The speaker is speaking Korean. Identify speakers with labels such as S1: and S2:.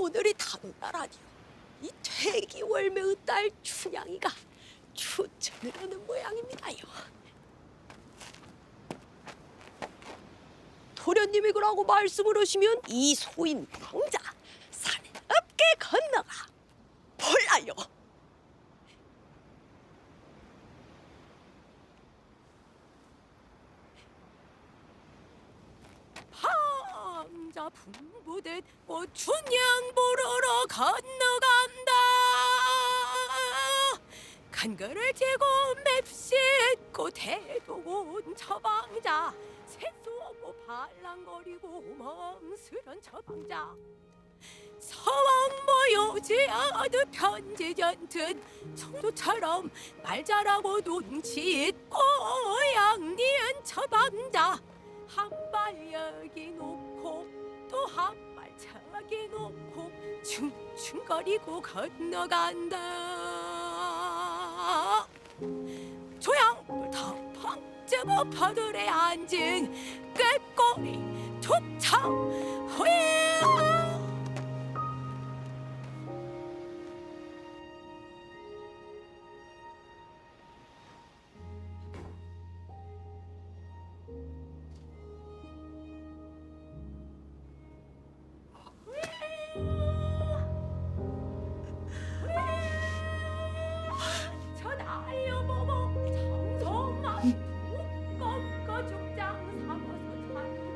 S1: 오늘이 단오날아니요 이 퇴기월매의 딸 춘향이가 추천을 하는 모양입니다요. 도련님이 그러고 말씀을 하시면 이 소인 당자 산에 없게 건너가 볼라요. 함자 분부듯 꽃춘양 보러러 건너간다. 간거를 지고 맵씻고 대도온 처방자 새쏘고 발랑거리고 멍스런 처방자. 서왕 모여지 아드 편지전튼 청도처럼 말 잘하고 눈치 있고 양니은 처방자. 한발 여기 놓 한발 저기 놓고 춤춤거리고 건너간다. 조양불 덮어 뜨거 파들에 앉은 꾀꼬리 후에 음